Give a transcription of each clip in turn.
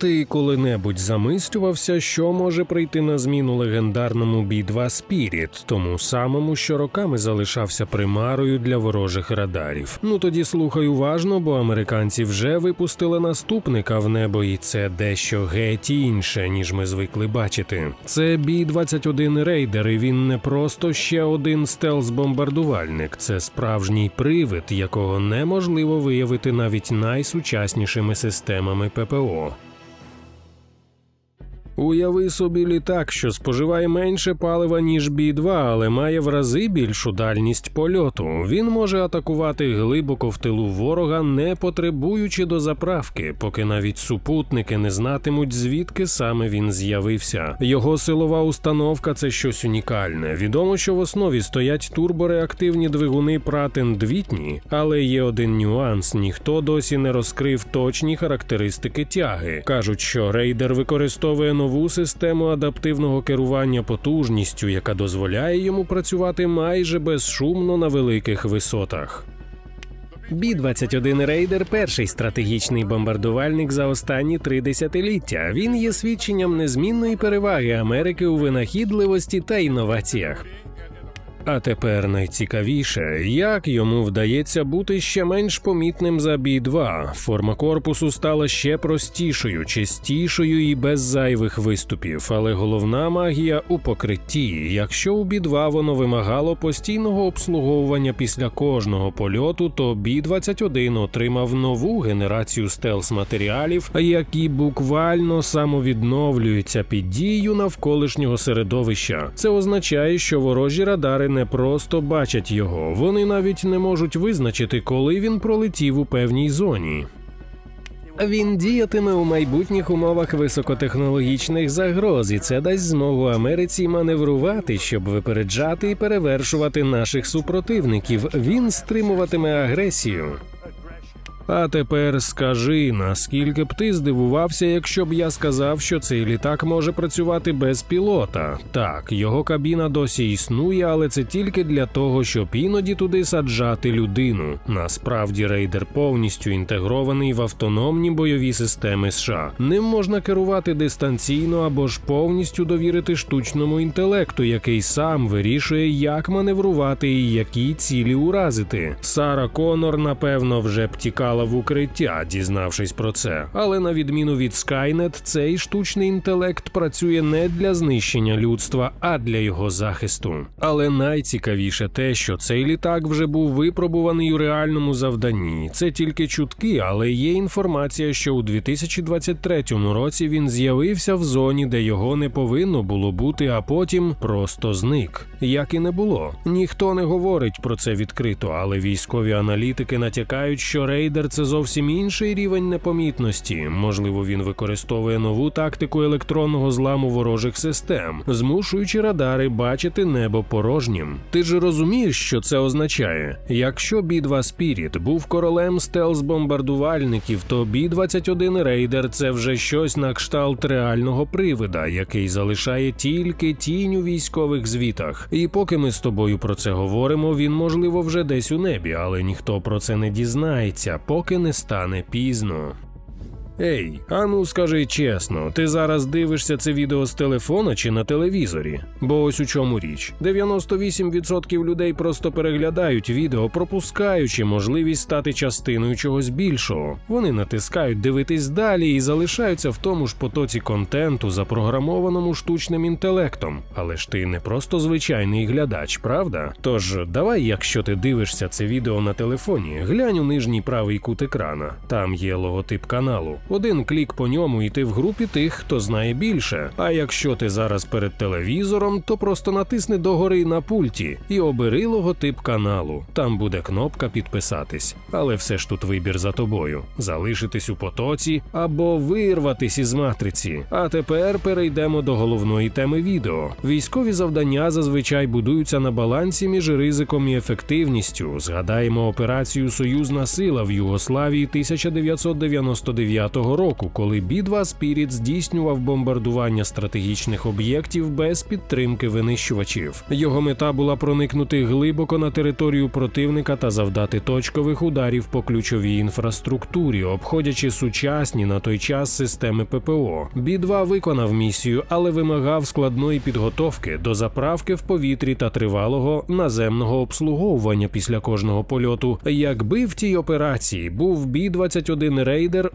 Ти коли-небудь замислювався, що може прийти на зміну легендарному B-2 Спіріт, тому самому, що роками залишався примарою для ворожих радарів. Ну тоді слухай уважно, бо американці вже випустили наступника в небо, і це дещо геть інше, ніж ми звикли бачити. Це B-21 Рейдер, і він не просто ще один стелс-бомбардувальник, це справжній привид, якого неможливо виявити навіть найсучаснішими системами ППО. Уяви собі літак, що споживає менше палива, ніж Бі-2, але має в рази більшу дальність польоту. Він може атакувати глибоко в тилу ворога, не потребуючи до заправки, поки навіть супутники не знатимуть, звідки саме він з'явився. Його силова установка це щось унікальне. Відомо, що в основі стоять турбореактивні двигуни Pratt Whitney, але є один нюанс: ніхто досі не розкрив точні характеристики тяги. кажуть, що рейдер використовує нову систему адаптивного керування потужністю, яка дозволяє йому працювати майже безшумно на великих висотах. Бі-21 Рейдер перший стратегічний бомбардувальник за останні три десятиліття. Він є свідченням незмінної переваги Америки у винахідливості та інноваціях. А тепер найцікавіше, як йому вдається бути ще менш помітним за Бі-2. Форма корпусу стала ще простішою, чистішою і без зайвих виступів. Але головна магія у покритті. Якщо у Бі-2 воно вимагало постійного обслуговування після кожного польоту, то Бі-21 отримав нову генерацію стелс-матеріалів, які буквально самовідновлюються під дією навколишнього середовища. Це означає, що ворожі радари не просто бачать його, вони навіть не можуть визначити, коли він пролетів у певній зоні. Він діятиме у майбутніх умовах високотехнологічних загроз, і це дасть змогу Америці маневрувати, щоб випереджати і перевершувати наших супротивників. Він стримуватиме агресію. А тепер скажи, наскільки б ти здивувався, якщо б я сказав, що цей літак може працювати без пілота. Так, його кабіна досі існує, але це тільки для того, щоб іноді туди саджати людину. Насправді рейдер повністю інтегрований в автономні бойові системи США. Ним можна керувати дистанційно або ж повністю довірити штучному інтелекту, який сам вирішує, як маневрувати і які цілі уразити. Сара Конор, напевно, вже б тікала в укриття, дізнавшись про це. Але на відміну від Skynet, цей штучний інтелект працює не для знищення людства, а для його захисту. Але найцікавіше те, що цей літак вже був випробуваний у реальному завданні. Це тільки чутки, але є інформація, що у 2023 році він з'явився в зоні, де його не повинно було бути, а потім просто зник. Як і не було. Ніхто не говорить про це відкрито, але військові аналітики натякають, що рейдер це зовсім інший рівень непомітності. Можливо, він використовує нову тактику електронного зламу ворожих систем, змушуючи радари бачити небо порожнім. Ти ж розумієш, що це означає? Якщо Бі-2 Спіріт був королем стелс-бомбардувальників, то Бі-21 Рейдер це вже щось на кшталт реального привида, який залишає тільки тінь у військових звітах. І поки ми з тобою про це говоримо, він можливо вже десь у небі, але ніхто про це не дізнається, поки не стане пізно. Ей, а ну скажи чесно, ти зараз дивишся це відео з телефона чи на телевізорі? Бо ось у чому річ: 98% людей просто переглядають відео, пропускаючи можливість стати частиною чогось більшого. Вони натискають дивитись далі і залишаються в тому ж потоці контенту, запрограмованому штучним інтелектом. Але ж ти не просто звичайний глядач, правда? Тож давай, якщо ти дивишся це відео на телефоні, глянь у нижній правий кут екрана. Там є логотип каналу. Один клік по ньому, і ти в групі тих, хто знає більше. А якщо ти зараз перед телевізором, то просто натисни догори на пульті і обери логотип каналу. Там буде кнопка підписатись. Але все ж тут вибір за тобою: залишитись у потоці або вирватись із матриці. А тепер перейдемо до головної теми відео. Військові завдання зазвичай будуються на балансі між ризиком і ефективністю. Згадаємо операцію Союзна сила в Югославії 1999 року, коли B-2 Spirit здійснював бомбардування стратегічних об'єктів без підтримки винищувачів. Його мета була проникнути глибоко на територію противника та завдати точкових ударів по ключовій інфраструктурі, обходячи сучасні на той час системи ППО. B-2 виконав місію, але вимагав складної підготовки до заправки в повітрі та тривалого наземного обслуговування після кожного польоту. Якби в тій операції був B-21 рейдер,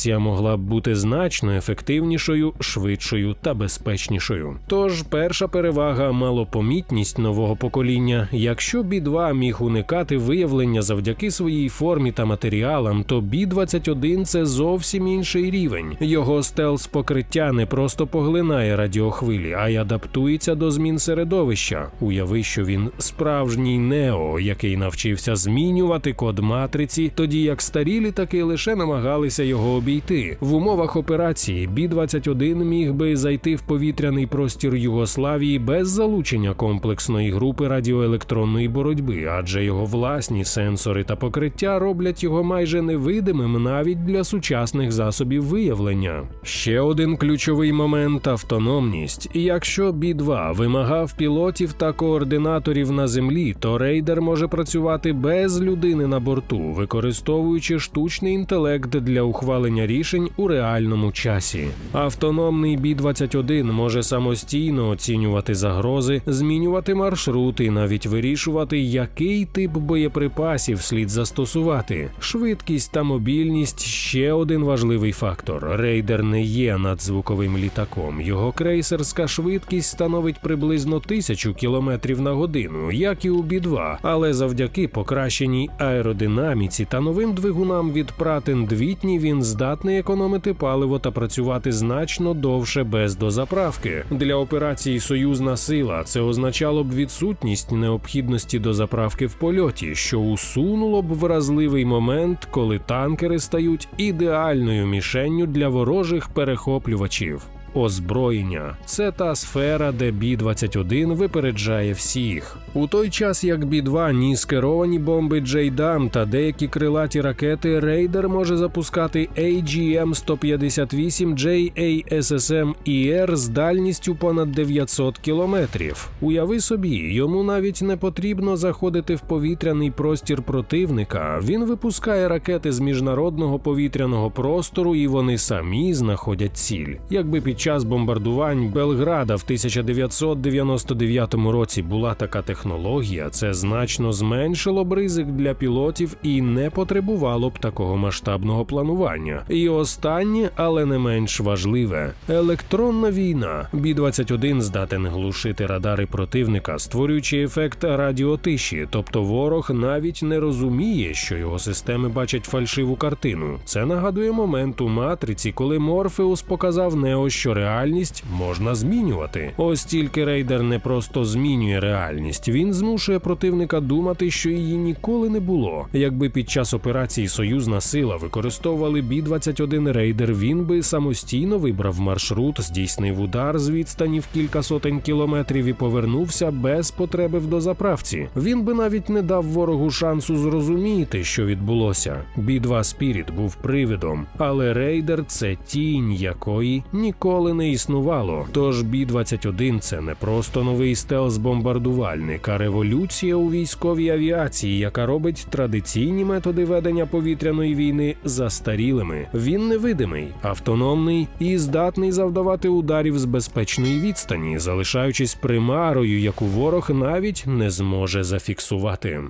операція могла б бути значно ефективнішою, швидшою та безпечнішою. Тож перша перевага малопомітність нового покоління. Якщо B-2 міг уникати виявлення завдяки своїй формі та матеріалам, то B-21 – це зовсім інший рівень. Його стелс покриття не просто поглинає радіохвилі, а й адаптується до змін середовища. Уяви, що він справжній нео, який навчився змінювати код матриці, тоді як старі літаки лише намагалися його обійти. В умовах операції Бі-21 міг би зайти в повітряний простір Югославії без залучення комплексної групи радіоелектронної боротьби, адже його власні сенсори та покриття роблять його майже невидимим навіть для сучасних засобів виявлення. Ще один ключовий момент автономність. І Якщо Бі-2 вимагав пілотів та координаторів на землі, то рейдер може працювати без людини на борту, використовуючи штучний інтелект для ухвалення рішень у реальному часі. Автономний Бі-21 може самостійно оцінювати загрози, змінювати маршрути навіть вирішувати, який тип боєприпасів слід застосувати. Швидкість та мобільність ще один важливий фактор. Рейдер не є надзвуковим літаком. Його крейсерська швидкість становить приблизно тисячу кілометрів на годину, як і у Бі-2, але завдяки покращеній аеродинаміці та новим двигунам від Pratt Whitney він здатний економити паливо та працювати значно довше без дозаправки. Для операції Союзна сила це означало б відсутність необхідності дозаправки в польоті, що усунуло б вразливий момент, коли танкери стають ідеальною мішенню для ворожих перехоплювачів. Озброєння це та сфера, де Бі-21 випереджає всіх. У той час як Бі-2 ніс керовані бомби Джейдам та деякі крилаті ракети, рейдер може запускати AGM-158 JASSM ER з дальністю понад 900 кілометрів. Уяви собі, йому навіть не потрібно заходити в повітряний простір противника. Він випускає ракети з міжнародного повітряного простору, і вони самі знаходять ціль. Якби під час бомбардувань Белграда в 1999 році була така технологія, це значно зменшило б ризик для пілотів і не потребувало б такого масштабного планування. І останнє, але не менш важливе електронна війна. Бі-21 здатен глушити радари противника, створюючи ефект радіотиші, тобто ворог навіть не розуміє, що його системи бачать фальшиву картину. Це нагадує момент у матриці, коли Морфеус показав Нео, що реальність можна змінювати. Ось тільки рейдер не просто змінює реальність, він змушує противника думати, що її ніколи не було. Якби під час операції Союзна сила використовували Бі-21 рейдер, він би самостійно вибрав маршрут, здійснив удар з відстані в кілька сотень кілометрів і повернувся без потреби в дозаправці. Він би навіть не дав ворогу шансу зрозуміти, що відбулося. Бі-2 Спіріт був привидом, але рейдер це тінь, якої ніколи не існувало. Тож Бі-21 це не просто новий стелс-бомбардувальник, а революція у військовій авіації, яка робить традиційні методи ведення повітряної війни застарілими. Він невидимий, автономний і здатний завдавати ударів з безпечної відстані, залишаючись примарою, яку ворог навіть не зможе зафіксувати.